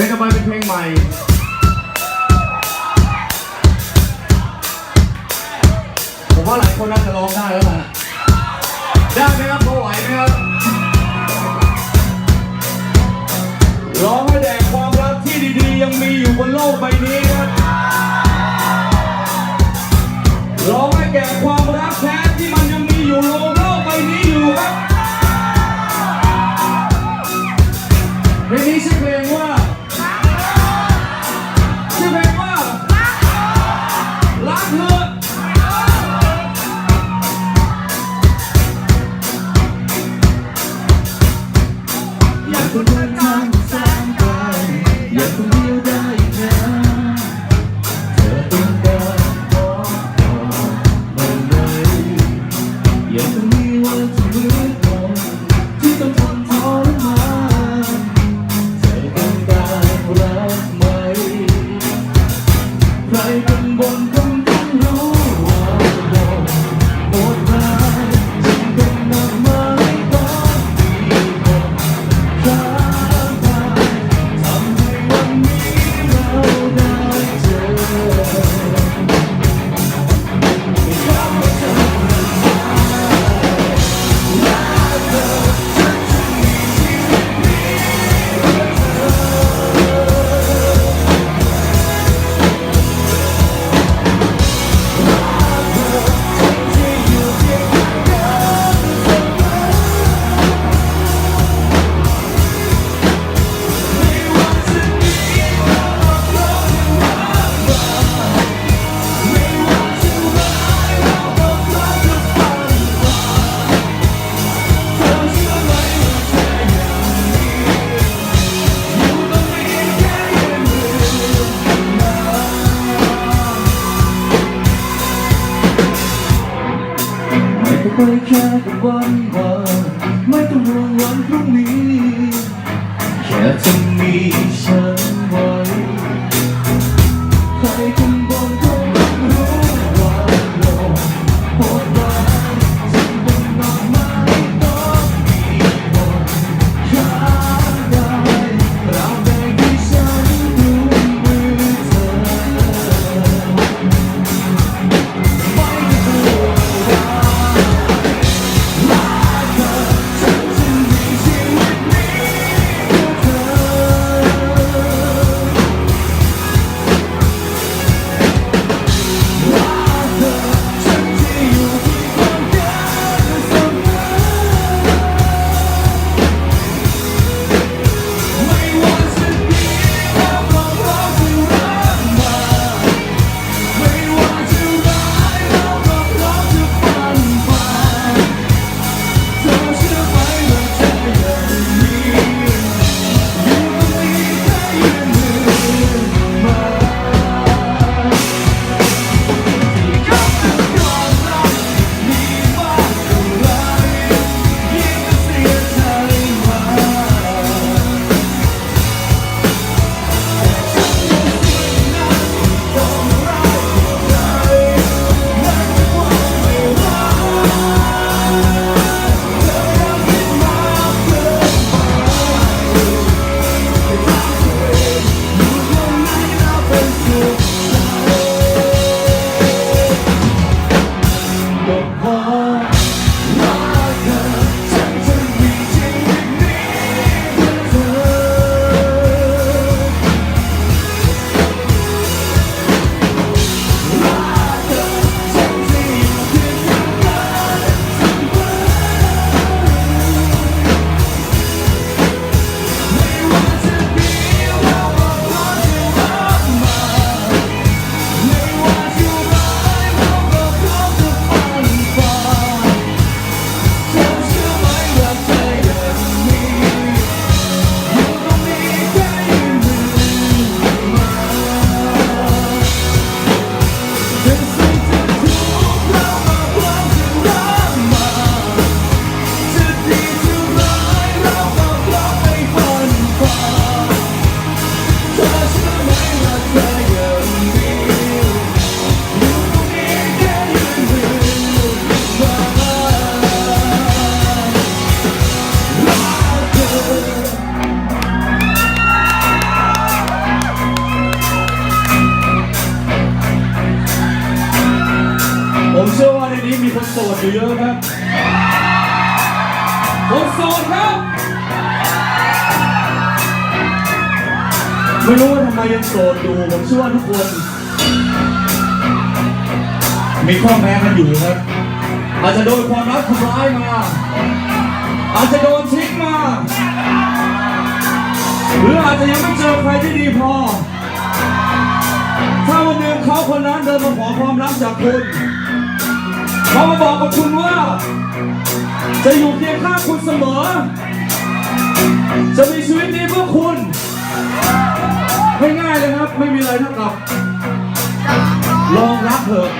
เป็นทำไมเป็นเพลงใหม่ ผมว่าหลายคนน่าจะร้องได้แล้วนะได้ไหมครับพอไหวไหมครับ ร้องให้แดกความรักที่ดีๆ ยังมีอยู่บนโลกใบนี้ครับ ร้องให้แก่ความรักแท้ที่มันยังมีอยู่บนโลกใบนี้อยู่ครับเพลงนี้ชื่อเพลงว่า words แค่วันวันไม่ต้องห่วงวันพรุ่งนี้ แค่จะมีฉัน อยู่เยอะครับคนโสดครับ ไม่รู้ว่าทำไมยังโสดอยู่ ผมเชื่อว่าทุกคน มีข้อแม้กันอยู่ครับ อาจจะโดนความรักทำร้ายมา อาจจะโดนทิ้งมา หรืออาจจะยังไม่เจอใครที่ดีพอ ถ้าวันหนึ่งเขาคนนั้นเดินมาขอความรักจากคุณ เขามาบอกกับคุณว่า จะอยู่เคียงข้างคุณเสมอ จะมีชีวิตนี้เพื่อคุณง่ายเลยครับ ไม่มีอะไรเท่ากับลองรักเถอะ